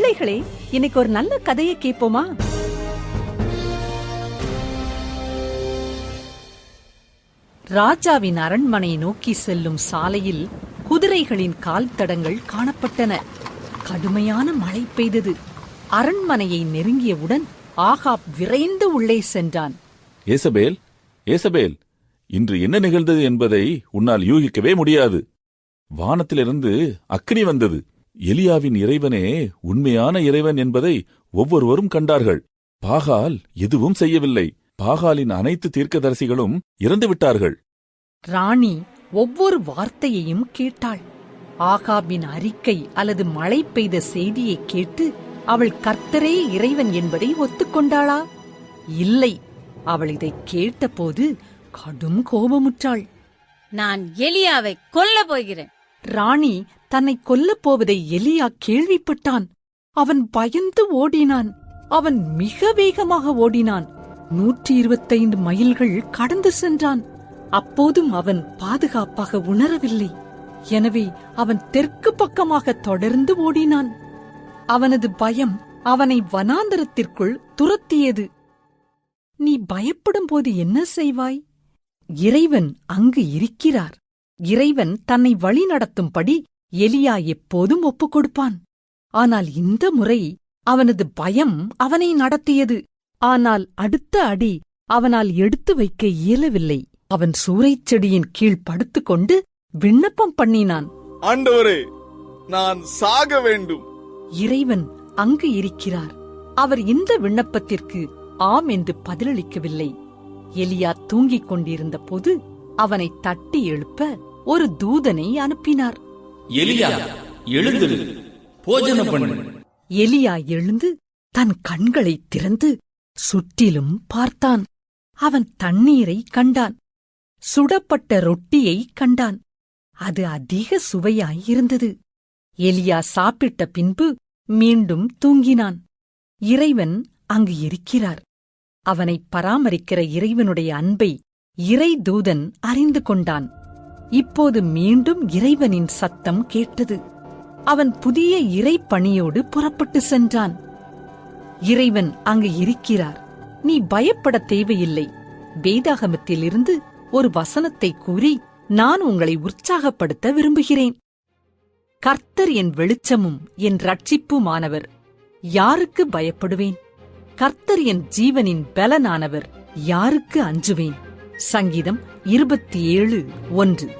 பிள்ளைகளே இன்னைக்கு ஒரு நல்ல கதையை கேட்போமா? ராஜாவின் அரண்மனை நோக்கி செல்லும் சாலையில் குதிரைகளின் கால் தடங்கள் காணப்பட்டன. கடுமையான மழை பெய்தது. அரண்மனையை நெருங்கியவுடன் ஆகாப் விரைந்து உள்ளே சென்றான். ஏசபேல் ஏசபேல் இன்று என்ன நிகழ்ந்தது என்பதை உன்னால் யூகிக்கவே முடியாது. வானத்திலிருந்து அக்னி வந்தது. எலியாவின் இறைவனே உண்மையான இறைவன் என்பதை ஒவ்வொருவரும் கண்டார்கள். பாகால் எதுவும் செய்யவில்லை. பாகாலின் அனைத்து தீர்க்கதரிசிகளும் இறந்து விட்டார்கள் ராணி ஒவ்வொரு வார்த்தையையும் கேட்டாள். ஆகாபின் அறிக்கை அல்லது மழை பெய்த செய்தியை கேட்டு அவள் கர்த்தரே இறைவன் என்பதை ஒத்துக்கொண்டாளா? இல்லை. அவள் இதை கேட்டபோது கடும் கோபமுற்றாள். நான் எலியாவை கொல்ல போகிறேன். ராணி தன்னை கொல்லப் போவதை எலியா கேள்விப்பட்டான். அவன் பயந்து ஓடினான். அவன் மிக வேகமாக ஓடினான். நூற்றி இருபத்தைந்து மைல்கள் கடந்து சென்றான். அப்போதும் அவன் பாதுகாப்பாக உணரவில்லை. எனவே அவன் தெற்கு பக்கமாக தொடர்ந்து ஓடினான். அவனது பயம் அவனை வனாந்தரத்திற்குள் துரத்தியது. நீ பயப்படும் போது என்ன செய்வாய்? இறைவன் அங்கு இருக்கிறார். இறைவன் தன்னை வழிநடத்தும்படி எலியா எப்போதும் ஒப்புக் கொடுப்பான். ஆனால் இந்த முறை அவனது பயம் அவனை நடத்தியது. ஆனால் அடுத்த அடி அவனால் எடுத்து வைக்க இயலவில்லை. அவன் சூறைச் செடியின் கீழ் படுத்துக்கொண்டு விண்ணப்பம் பண்ணினான். ஆண்டவரே நான் சாக வேண்டும். இறைவன் அங்கு இருக்கிறார். அவர் இந்த விண்ணப்பத்திற்கு ஆம் என்று பதிலளிக்கவில்லை. எலியா தூங்கிக் கொண்டிருந்த போது அவனை தட்டி எழுப்ப ஒரு தூதனை அனுப்பினார். எலியா எழுந்திரு. போஜன பண்ணு. எலியா எழுந்து தன் கண்களை திறந்து சுற்றிலும் பார்த்தான். அவன் தண்ணீரை கண்டான். சுடப்பட்ட ரொட்டியை கண்டான். அது அதிக சுவையாயிருந்தது எலியா சாப்பிட்ட பின்பு மீண்டும் தூங்கினான். இறைவன் அங்கு இருக்கிறார். அவனை பராமரிக்கிற இறைவனுடைய அன்பை இறை தூதன் அறிந்து கொண்டான். இப்போது மீண்டும் இறைவனின் சத்தம் கேட்டது. அவன் புதிய இறை பணியோடு புறப்பட்டு சென்றான். இறைவன் அங்கு இருக்கிறார். நீ பயப்பட தேவையில்லை. வேதாகமத்திலிருந்து ஒரு வசனத்தை கூறி நான் உங்களை உற்சாகப்படுத்த விரும்புகிறேன். கர்த்தர் என் வெளிச்சமும் என் ரட்சிப்புமானவர் யாருக்கு பயப்படுவேன்? கர்த்தர் என் ஜீவனின் பலனானவர் யாருக்கு அஞ்சுவேன்? சங்கீதம் இருபத்தி ஏழு ஒன்று.